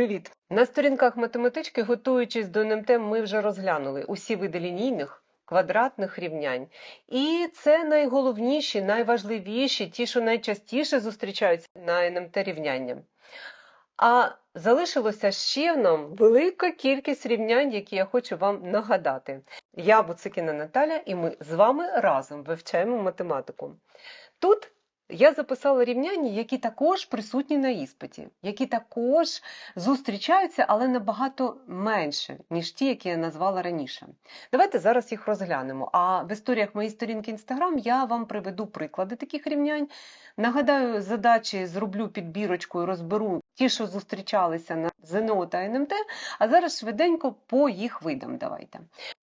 Привіт! На сторінках математички, готуючись до НМТ, ми вже розглянули усі види лінійних, квадратних рівнянь. І це найголовніші, найважливіші, ті, що найчастіше зустрічаються на НМТ рівняння. А залишилося ще нам велика кількість рівнянь, які я хочу вам нагадати. Я Буцикіна Наталя, і ми з вами разом вивчаємо математику. Тут я записала рівняння, які також присутні на іспиті, які також зустрічаються, але набагато менше, ніж ті, які я назвала раніше. Давайте зараз їх розглянемо. А в історіях моєї сторінки Instagram я вам приведу приклади таких рівнянь. Нагадаю, задачі зроблю підбірочку і розберу ті, що зустрічалися на ЗНО та НМТ, а зараз швиденько по їх видам давайте.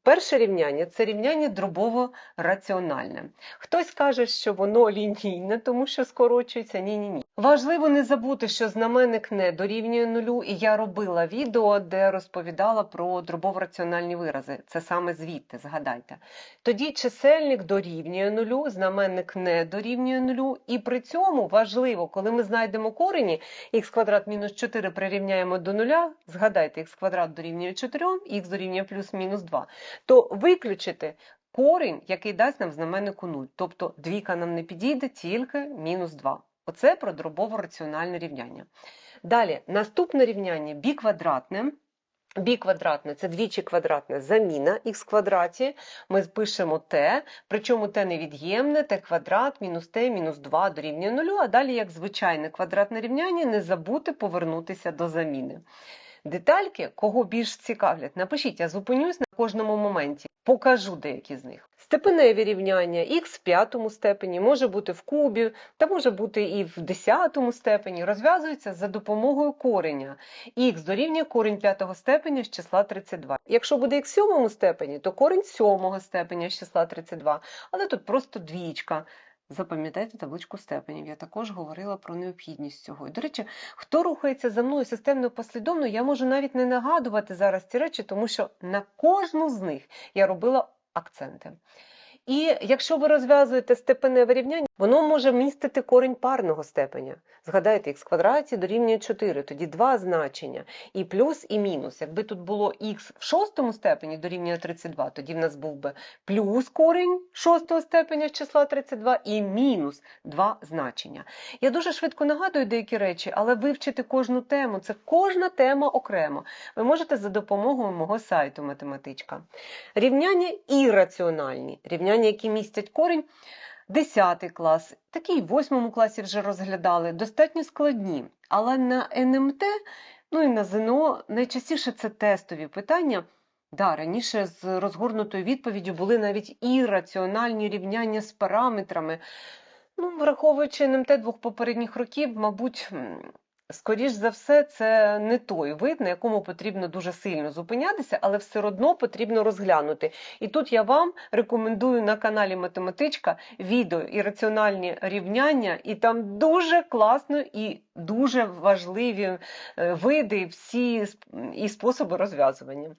Перше рівняння це рівняння дробово-раціональне. Хтось каже, що воно лінійне, тому що скорочується. Ні-ні ні. Важливо не забути, що знаменник не дорівнює нулю, і я робила відео, де розповідала про дробово-раціональні вирази. Це саме звідти, згадайте. Тоді чисельник дорівнює нулю, знаменник не дорівнює нулю, і при цьому важливо, коли ми знайдемо корені, х квадрат мінус 4 прирівняємо до нуля, згадайте, х квадрат дорівнює 4, х дорівнює плюс-мінус 2, то виключити корінь, який дасть нам знаменнику 0. Тобто двійка нам не підійде, тільки мінус 2. Оце про дробово-раціональне рівняння. Далі, наступне рівняння бі квадратне. Бі квадратне це двічі квадратне заміна х квадраті. Ми пишемо t, причому t невід'ємне, t квадрат мінус t мінус 2 дорівнює 0, а далі, як звичайне квадратне рівняння, не забути повернутися до заміни. Детальки, кого більш цікавлять, напишіть, я зупинюсь на кожному моменті, покажу деякі з них. Степеневі рівняння х в п'ятому степені, може бути в кубі, та може бути і в десятому степені, розв'язуються за допомогою кореня. Х дорівнює корінь п'ятого степеня з числа 32. Якщо буде х в сьомому степені, то корінь сьомого степеня з числа 32, але тут просто двічка. Запам'ятайте табличку степенів. Я також говорила про необхідність цього. І, до речі, хто рухається за мною системно послідовно, я можу навіть не нагадувати зараз ці речі, тому що на кожну з них я робила акценти. І якщо ви розв'язуєте степеневе рівняння, воно може містити корінь парного степеня. Згадайте, х квадраті дорівнює 4, тоді два значення, і плюс, і мінус. Якби тут було х в шостому степені дорівнює 32, тоді в нас був би плюс корінь шостого степеня з числа 32 і мінус два значення. Я дуже швидко нагадую деякі речі, але вивчити кожну тему, це кожна тема окремо. Ви можете за допомогою мого сайту математичка. Рівняння ірраціональні, рівняння, які містять корінь. 10 клас, такий в 8 класі вже розглядали, достатньо складні. Але на НМТ, ну і на ЗНО найчастіше це тестові питання. Да, раніше з розгорнутою відповіддю були навіть ірраціональні рівняння з параметрами. Ну, враховуючи НМТ двох попередніх років, мабуть, Скоріш за все, це не той вид, на якому потрібно дуже сильно зупинятися, але все одно потрібно розглянути. І тут я вам рекомендую на каналі Математичка відео і раціональні рівняння, і там дуже класно і дуже важливі е, види всі і способи розв'язування.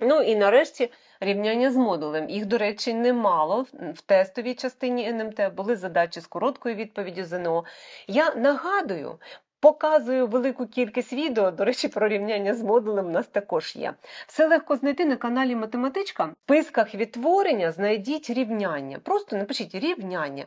Ну і нарешті рівняння з модулем. Їх, до речі, немало в тестовій частині НМТ, були задачі з короткою відповіддю ЗНО. Я нагадую, Показую велику кількість відео, до речі, про рівняння з модулем у нас також є. Все легко знайти на каналі Математичка. В списках відтворення знайдіть рівняння. Просто напишіть рівняння.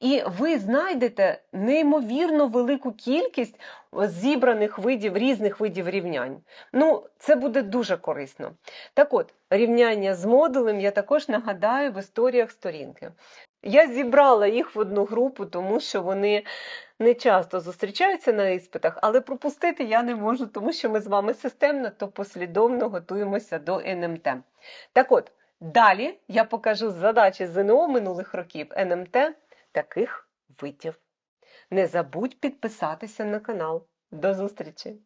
І ви знайдете неймовірно велику кількість зібраних видів, різних видів рівнянь. Ну, це буде дуже корисно. Так от, рівняння з модулем я також нагадаю в історіях сторінки. Я зібрала їх в одну групу, тому що вони не часто зустрічаються на іспитах, але пропустити я не можу, тому що ми з вами системно то послідовно готуємося до НМТ. Так от, далі я покажу задачі ЗНО минулих років НМТ таких видів. Не забудь підписатися на канал. До зустрічі!